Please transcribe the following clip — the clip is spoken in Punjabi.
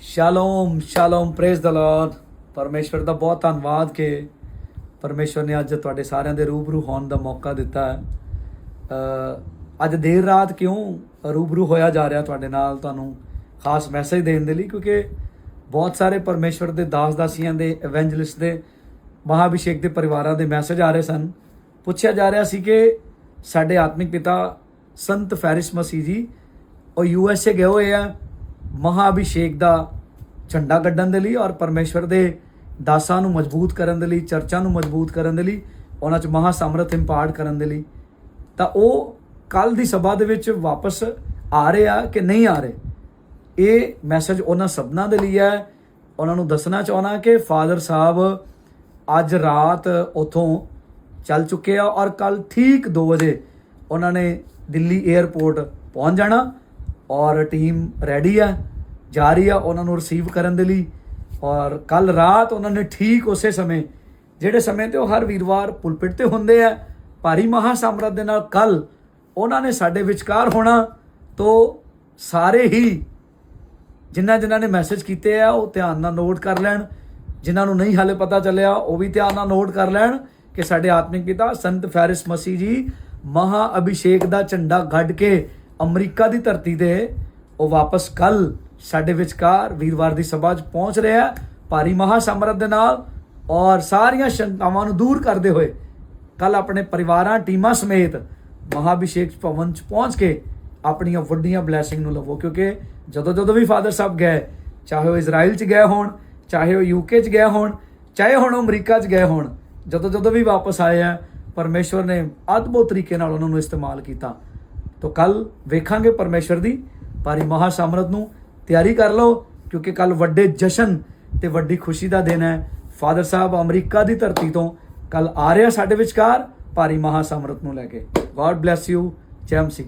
ਸ਼ਾਲੋਮ ਸ਼ਾਲੋਮ ਪ੍ਰੇਜ਼ ਦ ਲਾਰਡ ਪਰਮੇਸ਼ਵਰ ਦਾ ਬਹੁਤ ਧੰਨਵਾਦ ਕਿ ਪਰਮੇਸ਼ਵਰ ਨੇ ਅੱਜ ਤੁਹਾਡੇ ਸਾਰਿਆਂ ਦੇ ਰੂਬਰੂ ਹੋਣ ਦਾ ਮੌਕਾ ਦਿੱਤਾ ਹੈ। ਅੱਜ ਦੇਰ ਰਾਤ ਕਿਉਂ ਰੂਬਰੂ ਹੋਇਆ ਜਾ ਰਿਹਾ ਤੁਹਾਡੇ ਨਾਲ ਤੁਹਾਨੂੰ ਖਾਸ ਮੈਸੇਜ ਦੇਣ ਦੇ ਲਈ? ਕਿਉਂਕਿ ਬਹੁਤ ਸਾਰੇ ਪਰਮੇਸ਼ਵਰ ਦੇ ਦਾਸ ਦਾਸੀਆਂ ਦੇ ਇਵੈਂਜਲਿਸਟ ਦੇ, ਮਹਾਭਿਸ਼ੇਕ ਦੇ ਪਰਿਵਾਰਾਂ ਦੇ ਮੈਸੇਜ ਆ ਰਹੇ ਸਨ। ਪੁੱਛਿਆ ਜਾ ਰਿਹਾ ਸੀ ਕਿ ਸਾਡੇ ਆਤਮਿਕ ਪਿਤਾ ਸੰਤ ਫੈਰਿਸ ਮਸੀਹ ਜੀ, ਉਹ ਯੂ ਐਸ ਏ ਗਏ ਹੋਏ ਆ। ਮਹਾਭਿਸ਼ੇਕ ਦਾ ਝੰਡਾ ਗੱਡਣ ਦੇ ਲਈ ਔਰ ਪਰਮੇਸ਼ਵਰ ਦੇ ਦਾਸਾਂ ਨੂੰ ਮਜ਼ਬੂਤ ਕਰਨ ਦੇ ਲਈ, ਚਰਚਾ ਨੂੰ ਮਜ਼ਬੂਤ ਕਰਨ ਦੇ ਲਈ, ਉਹਨਾਂ 'ਚ ਮਹਾ ਸਮਰਥ ਇੰਪਾਰਟ ਕਰਨ ਦੇ ਲਈ। ਤਾਂ ਉਹ ਕੱਲ ਦੀ ਸਭਾ ਦੇ ਵਿੱਚ ਵਾਪਸ ਆ ਰਹੇ ਆ ਕਿ ਨਹੀਂ ਆ ਰਹੇ? ਇਹ ਮੈਸੇਜ ਉਹਨਾਂ ਸਭਨਾਂ ਦੇ ਲਈ ਹੈ। ਉਹਨਾਂ ਨੂੰ ਦੱਸਣਾ ਚਾਹਣਾ ਕਿ ਫਾਦਰ ਸਾਹਿਬ ਅੱਜ ਰਾਤ ਉਥੋਂ ਚੱਲ ਚੁੱਕੇ ਆ ਔਰ ਕੱਲ ਠੀਕ 2 ਵਜੇ ਉਹਨਾਂ ਨੇ ਦਿੱਲੀ 에ਅਰਪੋਰਟ ਪਹੁੰਚ ਜਾਣਾ। ਔਰ ਟੀਮ ਰੈਡੀ ਆ ਜਾ ਰਹੀ ਆ ਉਹਨਾਂ ਨੂੰ ਰਿਸੀਵ ਕਰਨ ਦੇ ਲਈ। ਔਰ ਕੱਲ ਰਾਤ ਉਹਨਾਂ ਨੇ ਠੀਕ ਉਸੇ ਸਮੇਂ, ਜਿਹੜੇ ਸਮੇਂ ਤੇ ਉਹ ਹਰ ਵੀਰਵਾਰ ਪੁਲਪਿਟ ਤੇ ਹੁੰਦੇ ਆ, ਭਾਰੀ ਮਹਾ ਸਮਰੱਥ ਦੇ ਨਾਲ ਕੱਲ ਉਹਨਾਂ ਨੇ ਸਾਡੇ ਵਿਚਕਾਰ ਹੋਣਾ, ਤੋਂ ਸਾਰੇ ਹੀ ਜਿਨ੍ਹਾਂ ਜਿਨ੍ਹਾਂ ਨੇ ਮੈਸੇਜ ਕੀਤੇ ਆ, ਉਹ ਧਿਆਨ ਨਾਲ ਨੋਟ ਕਰ ਲੈਣ। ਜਿਨ੍ਹਾਂ ਨੂੰ ਨਹੀਂ ਹਾਲੇ ਪਤਾ ਚੱਲਿਆ, ਉਹ ਵੀ ਧਿਆਨ ਨਾਲ ਨੋਟ ਕਰ ਲੈਣ ਕਿ ਸਾਡੇ ਆਤਮਿਕ ਪਿਤਾ ਸੰਤ ਫੈਰਿਸ ਮਸੀਹ ਜੀ ਮਹਾ ਅਭਿਸ਼ੇਕ ਦਾ ਝੰਡਾ ਗੱਡ ਕੇ ਅਮਰੀਕਾ ਦੀ ਧਰਤੀ ਤੇ ਉਹ ਵਾਪਸ ਕੱਲ ਸਾਡੇ ਵਿਚਕਾਰ ਵੀਰਵਾਰ ਦੀ ਸਭਾ 'ਚ ਪਹੁੰਚ ਰਿਹਾ ਭਾਰੀ ਮਹਾ ਸਮਰੱਥ ਦੇ ਨਾਲ ਔਰ ਸਾਰੀਆਂ ਸ਼ੰਕਾਵਾਂ ਨੂੰ ਦੂਰ ਕਰਦੇ ਹੋਏ ਕੱਲ ਆਪਣੇ ਪਰਿਵਾਰਾਂ, ਟੀਮਾਂ ਸਮੇਤ ਮਹਾਭਿਸ਼ੇਕ ਭਵਨ 'ਚ ਪਹੁੰਚ ਕੇ ਆਪਣੀਆਂ ਵੱਡੀਆਂ ਬਲੇਸਿੰਗ ਨੂੰ ਲਵੋ। ਕਿਉਂਕਿ ਜਦੋਂ ਜਦੋਂ ਵੀ ਫਾਦਰ ਸਾਹਿਬ ਗਏ, ਚਾਹੇ ਉਹ ਇਜ਼ਰਾਈਲ 'ਚ ਗਏ ਹੋਣ, ਚਾਹੇ ਉਹ ਯੂਕੇ 'ਚ ਗਏ ਹੋਣ, ਚਾਹੇ ਹੁਣ ਉਹ ਅਮਰੀਕਾ 'ਚ ਗਏ ਹੋਣ, ਜਦੋਂ ਜਦੋਂ ਵੀ ਵਾਪਸ ਆਏ ਆ, ਪਰਮੇਸ਼ਵਰ ਨੇ ਅਦਭੁਤ ਤਰੀਕੇ ਨਾਲ ਉਹਨਾਂ ਨੂੰ ਇਸਤੇਮਾਲ ਕੀਤਾ। ਤੋਂ ਕੱਲ ਵੇਖਾਂਗੇ ਪਰਮੇਸ਼ਵਰ ਦੀ, ਭਾਰੀ ਮਹਾ ਸਮਰਥ ਨੂੰ ਤਿਆਰੀ ਕਰ ਲਓ, ਕਿਉਂਕਿ ਕੱਲ ਵੱਡੇ ਜਸ਼ਨ ਤੇ ਵੱਡੀ ਖੁਸ਼ੀ ਦਾ ਦਿਨ ਹੈ। ਫਾਦਰ ਸਾਹਿਬ ਅਮਰੀਕਾ ਦੀ ਧਰਤੀ ਤੋਂ ਕੱਲ ਆ ਰਿਹਾ ਸਾਡੇ ਵਿਚਕਾਰ, ਭਾਰੀ ਮਹਾ ਸਮਰਥ ਨੂੰ ਲੈ ਕੇ। ਗੋਡ ਬlesਸ ਯੂ ਜੈ ਮਸੀਹ